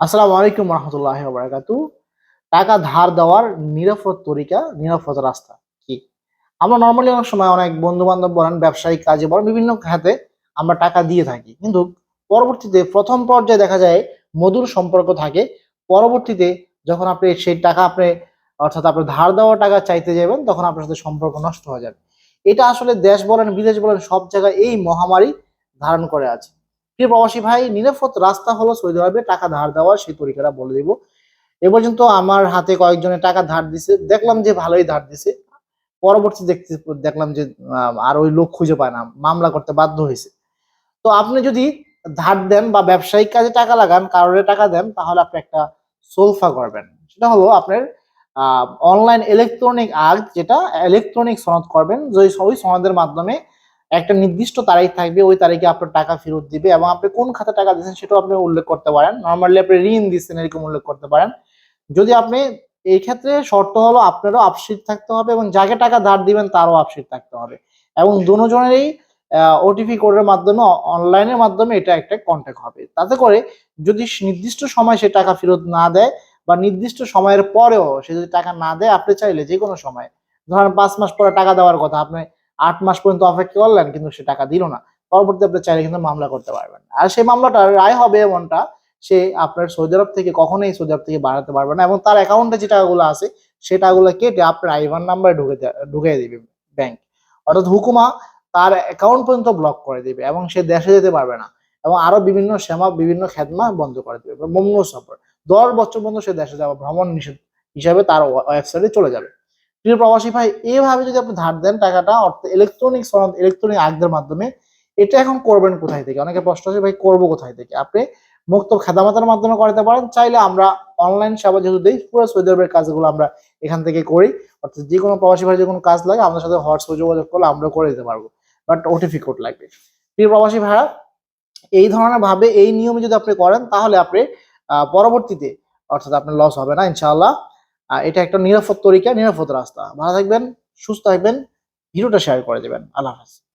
আসসালামু আলাইকুম রহমতুল্লাহ বারাকাতু টাকা ধার দেওয়ার নিরাপদ তরিকা, নিরাপদ রাস্তা কি? আমরা নর্মালি অনেক সময় অনেক বন্ধু বান্ধব বলেন, ব্যবসায়িক কাজে বলেন, বিভিন্ন খাতে আমরা টাকা দিয়ে থাকি। কিন্তু পরবর্তীতে প্রথম পর্যায়ে দেখা যায় মধুর সম্পর্ক থাকে। পরবর্তীতে যখন আপনি সেই টাকা আপনি, অর্থাৎ আপনি ধার দেওয়া টাকা চাইতে যাবেন, তখন আপনার সাথে সম্পর্ক নষ্ট হয়ে যাবে। এটা আসলে দেশ বলেন, বিদেশ বলেন, সব জায়গায় এই মহামারী ধারণ করে আছে। প্রিয় প্রবাসী ভাই, নিরাপদ রাস্তা হলো সৌদি আরবে, টাকা ধার দেওয়ার সেই তরিকাটা বলে দিব। এ পর্যন্ত আমার হাতে কয়েকজনের টাকা ধার দিছে, দেখলাম যে ভালোই ধার দিছে। পরবর্তী দেখতে, দেখলাম যে আর ওই লোক খুঁজে পায় না, মামলা করতে বাধ্য হয়েছে। তো আপনি যদি ধার দেন বা ব্যবসায়িক কাজে টাকা লাগান, কারোর টাকা দেন, তাহলে আপনি একটা সোলফা করবেন। সেটা হলো আপনার অনলাইন ইলেকট্রনিক আগ যেটা ইলেকট্রনিক সনদ করবেন, যে ওই সনদের মাধ্যমে একটা নির্দিষ্ট তারিখ থাকবে, ওই তারিখে আপনার টাকা ফেরত দিবে এবং আপনি কোন খাতে টাকা দিচ্ছেন সেটাও আপনি উল্লেখ করতে পারেন। নর্মালি আপনি ঋণ দিচ্ছেন এরকম উল্লেখ করতে পারেন। যদি আপনি এই ক্ষেত্রে শর্ত হলো আপনারও আপসিট থাকতে হবে এবং যাকে টাকা ধার দিবেন তারও আপসিট থাকতে হবে। এবং দুজনেরই ওটিপি কোডের মাধ্যমে অনলাইনের মাধ্যমে এটা একটা কন্ট্যাক্ট হবে। তাতে করে যদি নির্দিষ্ট সময় সে টাকা ফেরত না দেয় বা নির্দিষ্ট সময়ের পরেও সে যদি টাকা না দেয়, আপনি চাইলে যে কোনো সময়, ধরেন পাঁচ মাস পরে টাকা দেওয়ার কথা, আপনি আট মাস পর্যন্ত অপেক্ষা করলেন, কিন্তু সে টাকা দিল না। পরবর্তী আপনি চাইলে কিন্তু মামলা করতে পারবেন। আর সেই মামলাটা রায় হবে এমনটা, সে আপনার সৌদি আরব থেকে কখনোই সৌদি আরব থেকে বাড়াতে পারবে না এবং তার অ্যাকাউন্টে যে টাকাগুলো আছে সেই টাকাগুলো কেটে আপনার আইভান নাম্বারে ঢুকে ঢুকিয়ে দিবে ব্যাংক অর্থাৎ হুকুমা তার অ্যাকাউন্ট পর্যন্ত ব্লক করে দিবে এবং সে দেশে যেতে পারবে না এবং আরও বিভিন্ন সেবা বিভিন্ন খেদমা বন্ধ করে দেবে। মম্ন সফর। দশ বছর পর্যন্ত সে দেশে যাওয়া ভ্রমণ নিষেধ হিসাবে তার ওয়েবসাইটে চলে যাবে। প্রিয় প্রবাসী ভাই, এভাবে যদি আপনি ধার দেন টাকাটা, অর্থাৎ ইলেকট্রনিক সনদ ইলেকট্রনিক আগদের মাধ্যমে, এটা এখন করবেন কোথায় থেকে? অনেকে প্রশ্ন আছে, ভাই, করব কোথায় থেকে? আপনি মুক্ত খেদামাতার মাধ্যমে করাতে পারেন। চাইলে আমরা অনলাইন সেবা যেহেতু দিই, পুরো সৌদি আরবের কাজগুলো আমরা এখান থেকে করি। অর্থাৎ যে কোনো প্রবাসী ভাই, যে কোনো কাজ লাগে, আমাদের সাথে হোয়াটসঅ্যাপে যোগাযোগ করলে আমরা করে দিতে পারব। বাট ওটিপি কোড লাগবে। প্রিয় প্রবাসী ভাইরা, এই ধরনের ভাবে, এই নিয়মে যদি আপনি করেন, তাহলে আপনি পরবর্তীতে, অর্থাৎ আপনার লস হবে না, ইনশাআল্লাহ। এটা একটা নিরাপদ তরিকা, নিরাপদ রাস্তা। ভালো থাকবেন, সুস্থ থাকবেন, ভিডিওটা শেয়ার করে দেবেন। আল্লাহ হাফেজ।